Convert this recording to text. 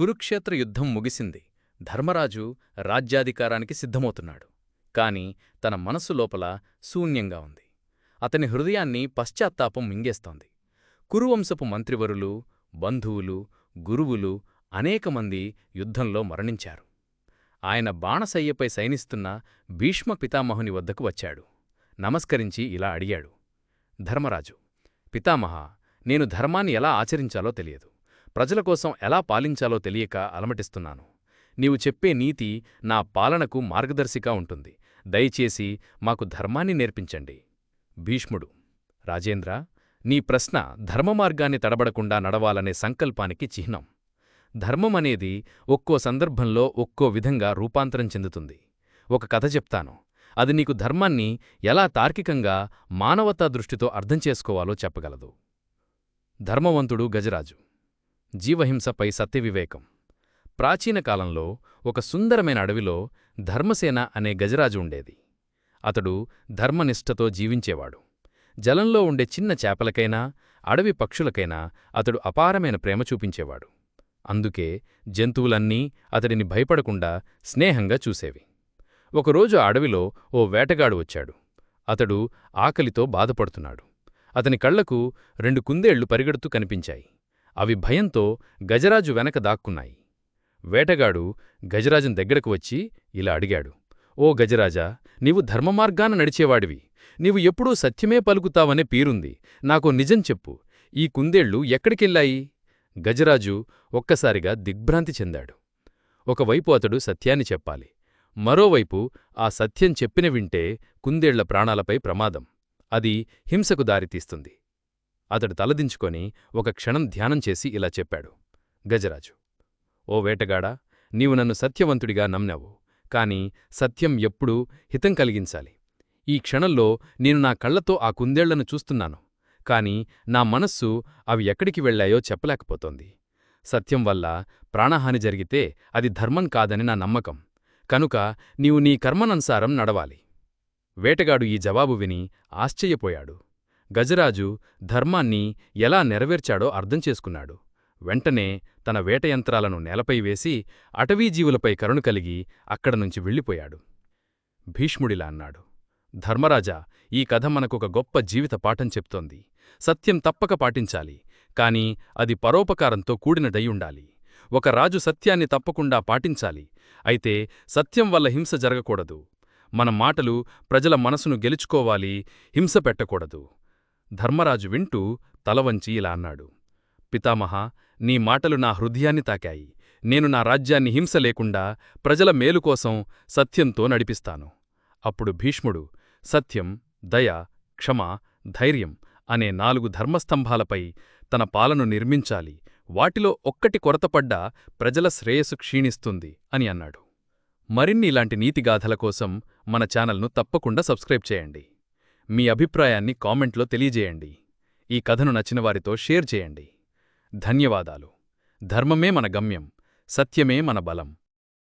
కురుక్షేత్ర యుద్ధం ముగిసింది. ధర్మరాజు రాజ్యాధికారానికి సిద్ధమవుతున్నాడు. కాని తన మనసు లోపల శూన్యంగా ఉంది. అతని హృదయాన్ని పశ్చాత్తాపం మింగేస్తోంది. కురువంశపు మంత్రివరులు బంధువులు గురువులు అనేకమంది యుద్ధంలో మరణించారు. ఆయన బాణశయ్యపై సైనిస్తున్న భీష్మ పితామహుని వద్దకు వచ్చాడు. నమస్కరించి ఇలా అడిగాడు. ధర్మరాజు పితామహ నేను ధర్మాన్ని ఎలా ఆచరించాలో తెలియదు. ప్రజల కోసం ఎలా పాలించాలో తెలియక అలమటిస్తున్నాను. నీవు చెప్పే నీతి నా పాలనకు మార్గదర్శిగా ఉంటుంది. దయచేసి మాకు ధర్మాన్ని నేర్పించండి. భీష్ముడు రాజేంద్ర నీ ప్రశ్న ధర్మమార్గాన్ని తడబడకుండా నడవాలనే సంకల్పానికి చిహ్నం. ధర్మమనేది ఒక్కో సందర్భంలో ఒక్కో విధంగా రూపాంతరం చెందుతుంది. ఒక కథ చెప్తాను. అది నీకు ధర్మాన్ని ఎలా తార్కికంగా మానవతా దృష్టితో అర్థం చేసుకోవాలో చెప్పగలదు. ధర్మవంతుడు గజరాజు. జీవహింసపై సత్యవివేకం. ప్రాచీన కాలంలో ఒక సుందరమైన అడవిలో ధర్మసేన అనే గజరాజు ఉండేది. అతడు ధర్మనిష్టతో జీవించేవాడు. జలంలో ఉండే చిన్న చేపలకైనా అడవి పక్షులకైనా అతడు అపారమైన ప్రేమ చూపించేవాడు. అందుకే జంతువులన్నీ అతడిని భయపడకుండా స్నేహంగా చూసేవి. ఒకరోజు ఆ అడవిలో ఓ వేటగాడు వచ్చాడు. అతడు ఆకలితో బాధపడుతున్నాడు. అతని కళ్ళకు రెండు కుందేళ్ళు పరిగెడుతూ కనిపించాయి. అవి భయంతో గజరాజు వెనక దాక్కున్నాయి. వేటగాడు గజరాజుని దగ్గరకు వచ్చి ఇలా అడిగాడు ఓ గజరాజా నీవు ధర్మమార్గాన నడిచేవాడివి. నీవు ఎప్పుడూ సత్యమే పలుకుతావనే పీరుంది. నాకు నిజం చెప్పు. ఈ కుందేళ్ళు ఎక్కడికెళ్ళాయి? గజరాజు ఒక్కసారిగా దిగ్భ్రాంతి చెందాడు. ఒకవైపు అతడు సత్యాన్ని చెప్పాలి. మరోవైపు ఆ సత్యం చెప్పిన వింటే కుందేళ్ళ ప్రాణాలపై ప్రమాదం. అది హింసకు దారితీస్తుంది. అతడు తలదించుకొని ఒక క్షణం ధ్యానం చేసి ఇలా చెప్పాడు. గజరాజు ఓ వేటగాడా నీవు నన్ను సత్యవంతుడిగా నమ్నావు కాని సత్యం ఎప్పుడూ హితం కలిగించాలి. ఈ క్షణంలో నేను నా కళ్ళతో ఆ కుందేళ్ళను చూస్తున్నాను కాని నా మనస్సు అవి ఎక్కడికి వెళ్ళాయో చెప్పలేకపోతోంది. సత్యం వల్ల ప్రాణహాని జరిగితే అది ధర్మం కాదని నా నమ్మకం. కనుక నీవు నీ కర్మననుసారం నడవాలి. వేటగాడు ఈ జవాబు విని ఆశ్చర్యపోయాడు. గజరాజు ధర్మాన్ని ఎలా నెరవేర్చాడో అర్థం చేసుకున్నాడు. వెంటనే తన వేటయంత్రాలను నేలపై వేసి అటవీజీవులపై కరుణ కలిగి అక్కడనుంచి వెళ్ళిపోయాడు. భీష్ముడిలా అన్నాడు ధర్మరాజా ఈ కథ మనకొక గొప్ప జీవిత పాఠం చెప్తోంది. సత్యం తప్పక పాటించాలి కాని అది పరోపకారంతో కూడినదయ్యుండాలి ఒక రాజు సత్యాన్ని తప్పకుండా పాటించాలి అయితే సత్యం వల్ల హింస జరగకూడదు. మన మాటలు ప్రజల మనసును గెలుచుకోవాలి హింస పెట్టకూడదు. ధర్మరాజు వింటూ తలవంచి ఇలా అన్నాడు పితామహ నీ మాటలు నా హృదయాన్ని తాకాయి. నేను నా రాజ్యాన్ని హింస లేకుండా ప్రజల మేలుకోసం సత్యంతో నడిపిస్తాను. అప్పుడు భీష్ముడు సత్యం దయ క్షమ ధైర్యం అనే నాలుగు ధర్మస్తంభాలపై తన పాలను నిర్మించాలి. వాటిలో ఒక్కటి కొరతపడ్డా ప్రజల శ్రేయస్సు క్షీణిస్తుంది అని అన్నాడు. మరిన్ని ఇలాంటి నీతిగాథల కోసం మన ఛానల్ను తప్పకుండా సబ్స్క్రైబ్ చేయండి. మీ అభిప్రాయాన్ని కామెంట్లో తెలియజేయండి. ఈ కథను నచ్చినవారితో షేర్ చేయండి. ధన్యవాదాలు. ధర్మమే మన గమ్యం సత్యమే మన బలం.